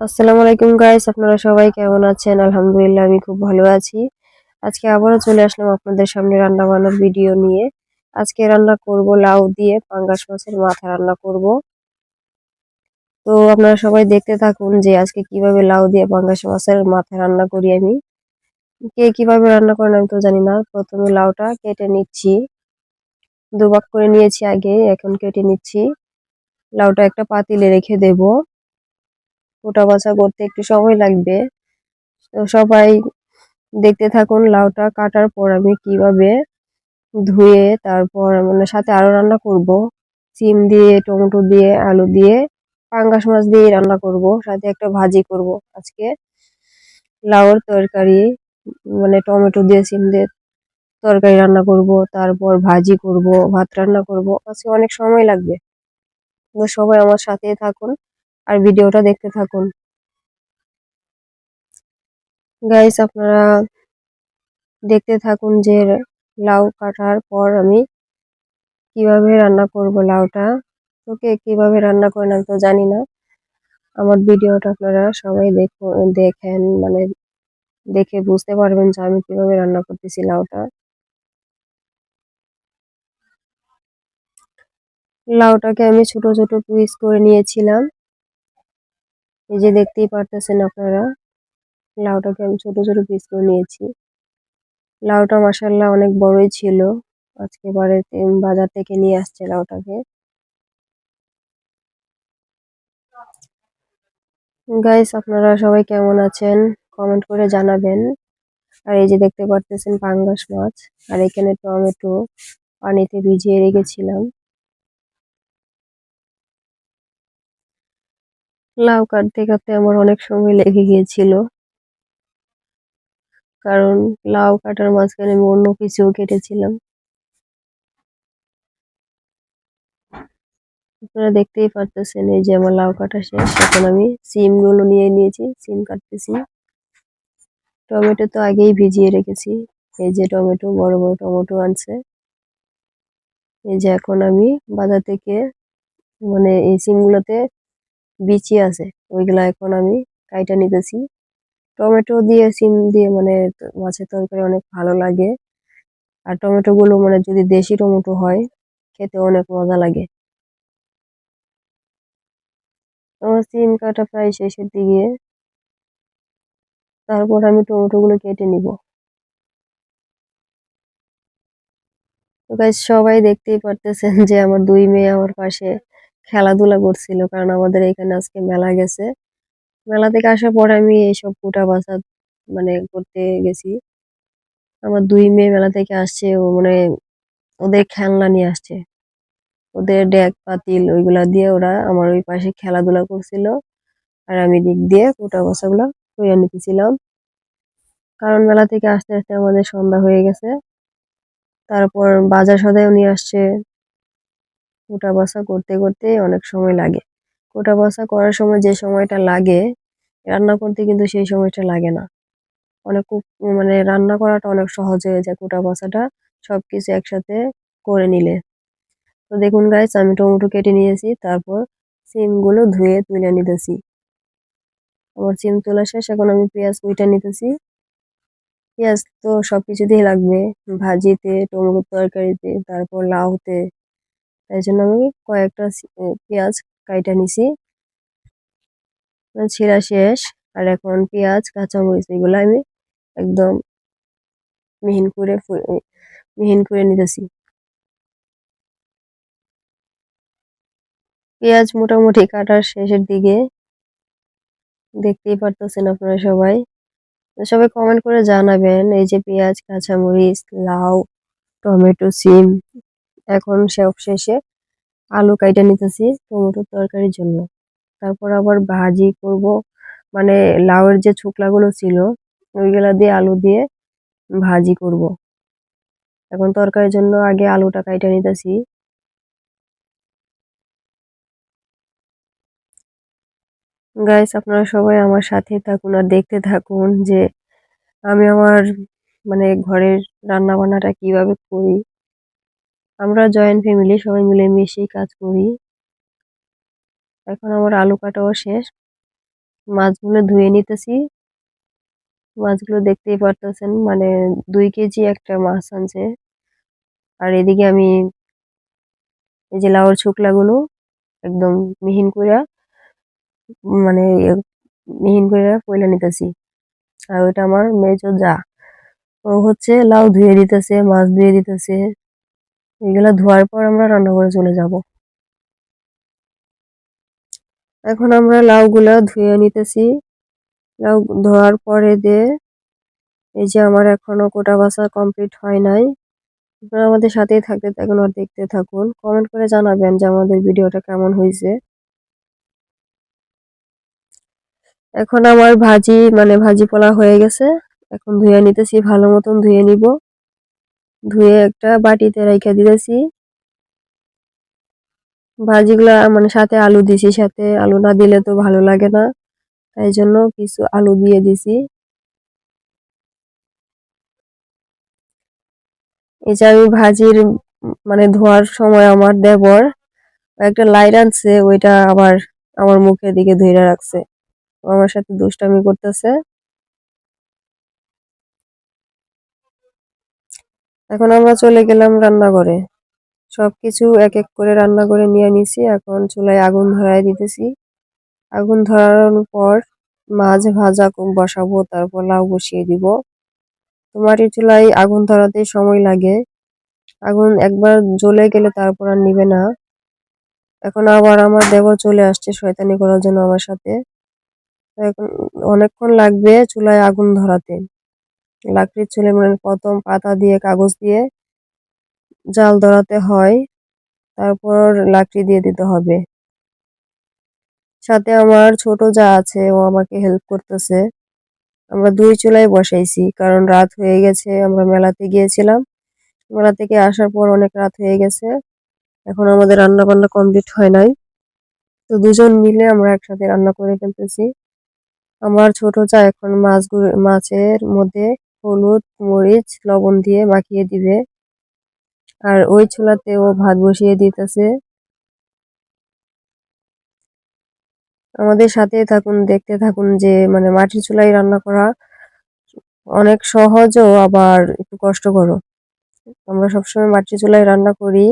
আসসালামু আলাইকুম গাইস, আপনারা সবাই কেমন আছেন? আলহামদুলিল্লাহ, আমি খুব ভালো আছি। আজকে আবারও চলে আসলাম আপনাদের সামনে রান্না বান্নার ভিডিও নিয়ে। আজকে রান্না করব লাউ দিয়ে, পাঙ্গাস মাছের মাথা রান্না করব। তো আপনারা সবাই দেখতে থাকুন যে আজকে কীভাবে লাউ দিয়ে, পাঙ্গাস মাছের মাথা রান্না করি আমি। কে কীভাবে রান্না করেন আমি তো জানি না। প্রথমে লাউটা কেটে নিচ্ছি। দুভাগ করে নিয়েছি আগে, এখন কেটে নিচ্ছি। লাউটা একটা পাতিলে রেখে দেবো। কোটা বাছা করতে একটু সময় লাগবে। তো সবাই দেখতে থাকুন, লাউটা কাটার পর আমি কীভাবে ধুয়ে তারপর মানে সাথে আরও রান্না করব। সিম দিয়ে, টমেটো দিয়ে, আলু দিয়ে, পাঙ্গাস মাছ দিয়ে রান্না করব, সাথে একটা ভাজি করব। আজকে লাউর তরকারি মানে টমেটো দিয়ে সিম দিয়ে তরকারি রান্না করব, তারপর ভাজি করব, ভাত রান্না করব। আজকে অনেক সময় লাগবে। সবাই আমার সাথে থাকুন। আর ভিডিওটা দেখতে থাকুন। গাইস আপনারা দেখতে থাকুন যে লাউ কাটার পর আমি কীভাবে রান্না করব লাউটা। ওকে, কীভাবে রান্না করেন আমি তো জানি না। আমার ভিডিওটা আপনারা সবাই দেখো, দেখেন মানে দেখে বুঝতে পারবেন যে আমি কীভাবে রান্না করতেছি লাউটা। লাউটাকে আমি ছোট ছোট পিস করে নিয়েছিলাম। এই যে দেখতেই পারতেছেন আপনারা লাউটাকে আমি ছোট ছোট পিস করে নিয়েছি। লাউটা মাসাল্লাহ অনেক বড়ই ছিল, আজকে বারে বাজার থেকে নিয়ে আসছে লাউটাকে। গাইস আপনারা সবাই কেমন আছেন? কমেন্ট করে জানাবেন। আর এই যে দেখতে পারতেছেন পাঙ্গাস মাছ, আর এখানে টমেটো, পানিতে ভিজিয়ে রেখেছিলাম। লাউ কাটতে কাটতে আমার অনেক সময় লেগে গিয়েছিল। কারণ লাউ কাটার মাঝখানে আমি অন্য কিছুও কেটেছিলাম। আপনারা দেখতেই পারতেছেন এই যে আমার লাউ কাটা শেষ। এখন আমি সিমগুলো নিয়ে নিয়েছি, সিম কাটতেছি। টমেটো তো আগেই ভিজিয়ে রেখেছি। এই যে টমেটো, বড় বড় টমেটো আনছে। এই যে এখন আমি বাজার থেকে মানে এই সিমগুলোতে বিচি আছে, ওইগুলা এখন আমি কাইটা নিতেছি। টমেটো দিয়ে সিম দিয়ে মানে মাছের তরকারি অনেক ভালো লাগে। আর টমেটো গুলো মানে যদি দেশি টমেটো হয়, খেতে অনেক মজা লাগে। আমার সিম কাটা প্রায় শেষের দিকে। তারপর আমি টমেটো গুলো কেটে নিব। সবাই দেখতেই পারতেছেন যে আমার দুই মেয়ে আমার পাশে খেলাধুলা করছিল, কারণ আমাদের এখানে আজকে মেলা গেছে। মেলা থেকে আসার পর আমি এইসব কুটা বাছা মানে করতে গেছি। আমার দুই মেয়ে মেলা থেকে আসছে, ও মানে ওদের খেলনা নিয়ে আসছে। ওদের ড্যাগ, পাতিল ওইগুলা দিয়ে ওরা আমার ওই পাশে খেলাধুলা করছিল। আর আমি দিক দিয়ে কুটা বাছা গুলা করে নিতেছিলাম। কারণ মেলা থেকে আসতে আসতে আমাদের সন্ধ্যা হয়ে গেছে। তারপর বাজার সদাইও নিয়ে আসছে। কোটা বাছা করতে করতে অনেক সময় লাগে। কোটা বাছা করার সময় যে সময়টা লাগে, রান্না করতে কিন্তু সেই সময়টা লাগে না। অনেক মানে রান্না করাটা অনেক সহজ হয়ে যায় কোটা বাছাটা সবকিছু একসাথে করে নিলে। তো দেখুন গাইস আমি টমেটো কেটে নিয়েছি, তারপর সিমগুলো ধুয়ে তুলে নিতেছি। আমার সিম তোলা শেষ, এখন আমি পেঁয়াজ কুইটা নিতেছি। পেঁয়াজ তো সবকিছুতেই লাগবে। ভাজিতে টমেটো তরকারিতে, তারপর লাউতে। তাই জন্য আমি কয়েকটা পেঁয়াজ কাইটা নিছি। ছিঁড়া শেষ। আর এখন পেঁয়াজ, কাঁচামরিচ এগুলো আমি একদম মিহিন করে মিহিন করে নিতেছি। পেঁয়াজ মোটামুটি কাটার শেষের দিকে। দেখতেই পারতেছেন আপনারা সবাই। সবাই কমেন্ট করে জানাবেন, এই যে পেঁয়াজ, কাঁচামরিচ, লাউ, টমেটো, সিম এখন সব শেষে আলু কাইটা নিতেছি টমেটোর তরকারির জন্য। তারপর আবার ভাজি করব। মানে লাউয়ের যে ছোকলাগুলো ছিল, ওইগুলা দিয়ে আলু দিয়ে ভাজি করব। এখন তরকারির জন্য আগে আলুটা কাইটা নিতেছি। গাইস আপনারা সবাই আমার সাথে থাকুন আর দেখতে থাকুন যে আমি আমার মানে ঘরের রান্না বান্নাটা কীভাবে করি। আমরা জয়েন্ট ফ্যামিলি সবাই মিলে মিশেই কাজ করি। এখন আমার আলু কাটাও শেষ। মাছগুলো ধুয়ে নিতেছি। মাছগুলো দেখতেই পারতেছেন মানে দুই কেজি একটা মাছ আনছে। আর এদিকে আমি এই যে লাউর শুকলাগুলো একদম মিহিন কইরা মানে মিহিন কইরা পয়লা নিতেছি। আর ওইটা আমার মেজো যা। ও হচ্ছে লাউ ধুয়ে দিতেছে, মাছ ধুয়ে দিতেছে। এগুলা ধোয়ার পর আমরা রান্না করে চলে যাব। এখন আমরা লাউগুলা ধুয়ে নিতেছি। লাউ ধোয়ার পরে দিয়ে এই যে আমার এখনও কোটা বাছা কমপ্লিট হয় নাই। আপনারা আমাদের সাথেই থাকতে থাকুন আর দেখতে থাকুন। কমেন্ট করে জানাবেন যে আমাদের ভিডিওটা কেমন হয়েছে। এখন আমার ভাজি মানে ভাজি পোলা হয়ে গেছে। এখন ধুয়ে নিতেছি, ভালো মতন ধুয়ে নিব। ধুয়ে একটা বাটিতে রেখে দিতেছি। ভাজিগুলা মানে সাথে আলু দিছি, সাথে আলু না দিলে তো ভালো লাগে না। তাই জন্য কিছু আলু দিয়ে দিছি। এই আমি ভাজির মানে ধোয়ার সময় আমার দেবর একটা লাইট আনছে, ওইটা আবার আমার মুখের দিকে ধরে রাখছে। আমার সাথে দুষ্টামি করতেছে। এখন আমরা চলে গেলাম রান্নাঘরে। সবকিছু এক এক করে রান্না করে নিয়ে নিছি। এখন চুলায় আগুন ধরায় দিতেছি। আগুন ধরানোর পর মাছ ভাজা বসাবো, তারপর লাউ বসিয়ে দিব। তোমারই চুলায় আগুন ধরাতে সময় লাগে। আগুন একবার জ্বলে গেলে তারপর আর নিবে না। এখন আবার আমার দেবর চলে আসছে শয়তানি করার জন্য আমার সাথে। এখন অনেকক্ষণ লাগবে চুলায় আগুন ধরাতে। লাকড়ির চুলে মানে প্রথম পাতা দিয়ে, কাগজ দিয়ে জাল ধরাতে হয়। তারপর লাকড়ি দিয়ে দিতে হবে। সাথে আমার ছোট যা আছে, ও আমাকে হেল্প করতেছে। আমরা দুই চুলাই বসাইছি, কারণ রাত হয়ে গেছে, আমরা মেলাতে গিয়েছিলাম। মেলা থেকে আসার পর অনেক রাত হয়ে গেছে। এখন আমাদের রান্না বান্না কমপ্লিট হয় নাই। তো দুজন মিলে আমরা একসাথে রান্না করে ফেলতেছি। আমার ছোট চা এখন মাছগুলো, মাছের মধ্যে হলুদ, মরিচ, লবণ দিয়ে মাখিয়ে দিবে। আর ওই চুলাতে ও ভাত বসিয়ে দিতেছে। আমাদের সাথে থাকুন, দেখতে থাকুন যে মানে মাটির চুলায় রান্না করা অনেক সহজও আবার একটু কষ্টকরও আমরা সবসময় মাটির চুলায় রান্না করি।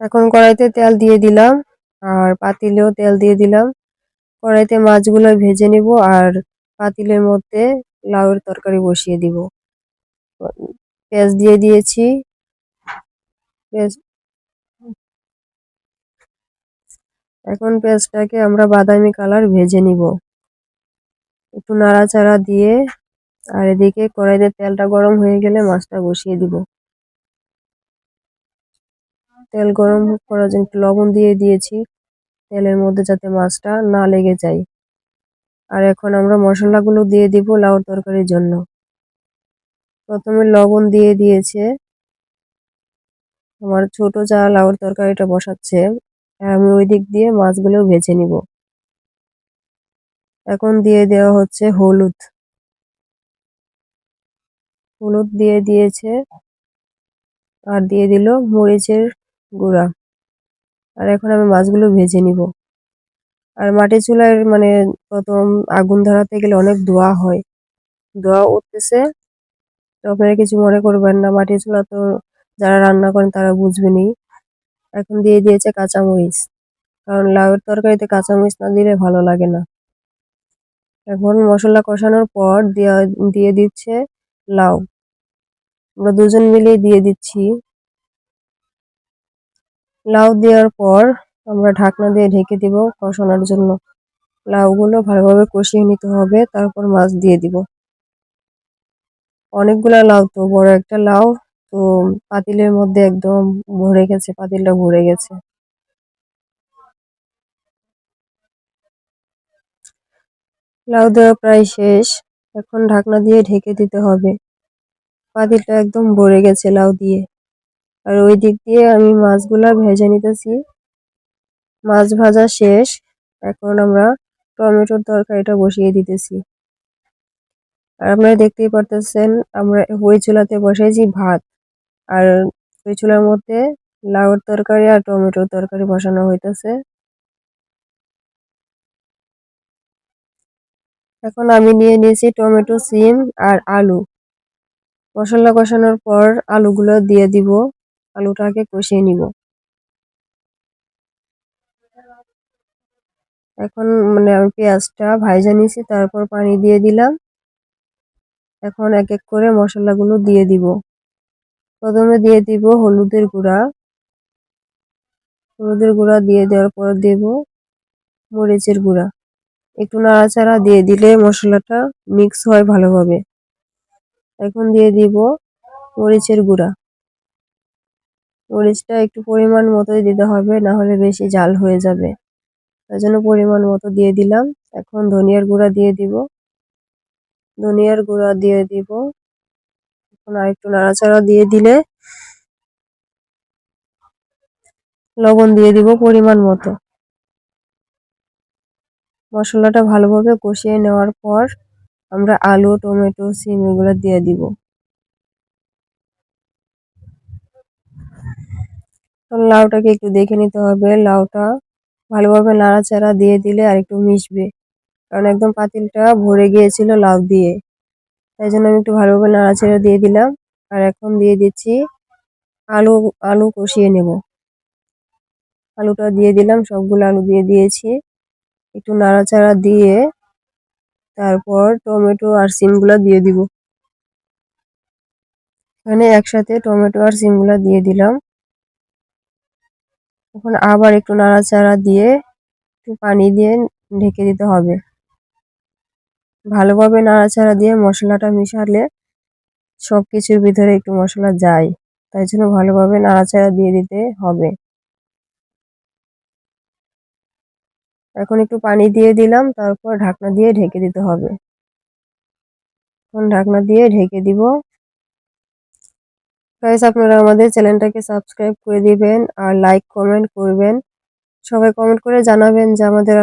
এখন কড়াইতে তেল দিয়ে দিলাম, আর পাতিলেও তেল দিয়ে দিলাম। কড়াইতে মাছগুলো ভেজে নিব আর পাতিলের মধ্যে লাউয়ের তরকারি বসিয়ে দিব। পেঁয়াজ দিয়ে দিয়েছি। পেঁয়াজ এখন পেঁয়াজটাকে আমরা বাদামি কালার ভেজে নিব। একটু নাড়াচাড়া দিয়ে আর এদিকে কড়াইতে তেলটা গরম হয়ে গেলে মাছটা বসিয়ে দিব। তেল গরম করার জন্য লবণ দিয়ে দিয়েছি। তেলের মধ্যে যাতে মাছটা না লেগে যায়। আর এখন আমরা মশলাগুলো দিয়ে দিব লাউ তরকারির জন্য। প্রথমে লবণ দিয়ে দিয়েছে। আমার ছোট যা লাউর তরকারিটা বসাচ্ছে আমি ওই দিক দিয়ে মাছগুলো ভেজে নিব। এখন দিয়ে দেওয়া হচ্ছে হলুদ। হলুদ দিয়ে দিয়েছে, আর দিয়ে দিল মরিচের গুঁড়া। আর এখন আমি মাছগুলো ভেজে নিব। আর মাটির চুলার মানে প্রথম আগুন ধরাতে গেলে অনেক ধোয়া হয়। ধোয়া উঠতেছে। তো আপনারা কিছু মনে করবেন না, মাটির চুলা তো যারা রান্না করেন তারা বুঝবেনি এখন দিয়ে দিয়েছে কাঁচামরিচ। কারণ লাউয়ের তরকারিতে কাঁচামরিচ না দিলে ভালো লাগে না। এখন মশলা কষানোর পর দিয়ে দিচ্ছে লাউ। আমরা দুজন মিলে দিয়ে দিচ্ছি। লাউ দেওয়ার পর আমরা ঢাকনা দিয়ে ঢেকে দিব কষানোর জন্য। লাউগুলো ভালোভাবে কষিয়ে নিতে হবে, তারপর মাছ দিয়ে দিব। অনেকগুলা লাউ তো, বড় একটা লাউ, তো পাতিলের মধ্যে একদম ভরে গেছে, পাতিলটা ভরে গেছে। লাউ দেওয়া প্রায় শেষ, এখন ঢাকনা দিয়ে ঢেকে দিতে হবে। পাতিলটা একদম ভরে গেছে লাউ দিয়ে। আর ওই দিক দিয়ে আমি মাছগুলা ভেজে নিতেছি। মাছ ভাজা শেষ। এখন আমরা টমেটোর তরকারিটা বসিয়ে দিতেছি। আর আপনারা দেখতেই পারতেছেন, আমরা হুই চুলাতে বসাইছি ভাত। আর হুই চুলার মধ্যে লাউর তরকারি আর টমেটোর তরকারি বসানো হইতেছে। এখন আমি নিয়ে নিয়েছি টমেটো, সিম আর আলু। মশলা কষানোর পর আলুগুলো দিয়ে দিব। আলুটাকে কষিয়ে নিব। এখন মানে আমি পেঁয়াজটা ভাইজা নিয়েছি, তারপর পানি দিয়ে দিলাম। এখন এক এক করে মশলাগুলো দিয়ে দিব। প্রথমে দিয়ে দিব হলুদের গুঁড়া। হলুদের গুঁড়া দিয়ে দেওয়ার পর দেব মরিচের গুঁড়া। একটু নাড়াচাড়া দিয়ে দিলে মশলাটা মিক্স হয় ভালোভাবে। এখন দিয়ে দিব মরিচের গুঁড়া। মরিচটা একটু পরিমাণ মতোই দিতে হবে না হলে বেশি জাল হয়ে যাবে। তাই জন্য পরিমাণ মতো দিয়ে দিলাম। এখন ধনিয়ার গুঁড়া দিয়ে দিব। ধনিয়ার গুঁড়া দিয়ে দিব। এখন আর একটু নাড়াচাড়া দিয়ে দিলে লবণ দিয়ে দিব পরিমাণ মতো। মশলাটা ভালোভাবে কষিয়ে নেওয়ার পর আমরা আলু, টমেটো, সিম এগুলো দিয়ে দিব। লাউটাকে একটু দেখে নিতে হবে। লাউটা ভালোভাবে নাড়াচাড়া দিয়ে দিলে আর একটু মিশবে। কারণ একদম পাতিলটা ভরে গিয়েছিল লাউ দিয়ে। তাই জন্য আমি একটু ভালোভাবে নাড়াচাড়া দিয়ে দিলাম। আর এখন দিয়ে দিচ্ছি আলু আলু কষিয়ে নেব। আলুটা দিয়ে দিলাম, সবগুলো আলু দিয়ে দিয়েছি। একটু নাড়াচাড়া দিয়ে তারপর টমেটো আর সিমগুলা দিয়ে দিব। এখানে একসাথে টমেটো আর সিমগুলা দিয়ে দিলাম। এখন আবার একটু নাড়াচাড়া দিয়ে একটু পানি দিয়ে ঢেকে দিতে হবে। ভালোভাবে নাড়াচাড়া দিয়ে মশলাটা মিশালে সব কিছুর ভিতরে একটু মশলা যায়, তাই জন্য ভালোভাবে নাড়াচাড়া দিয়ে দিতে হবে। এখন একটু পানি দিয়ে দিলাম, তারপর ঢাকনা দিয়ে ঢেকে দিতে হবে। এখন ঢাকনা দিয়ে ঢেকে দিব। গাইস আপনারা আমাদের চ্যানেলটাকে সাবস্ক্রাইব করে দিবেন আর লাইক কমেন্ট করবেন। সবাই কমেন্ট করে জানাবেন যে আমাদের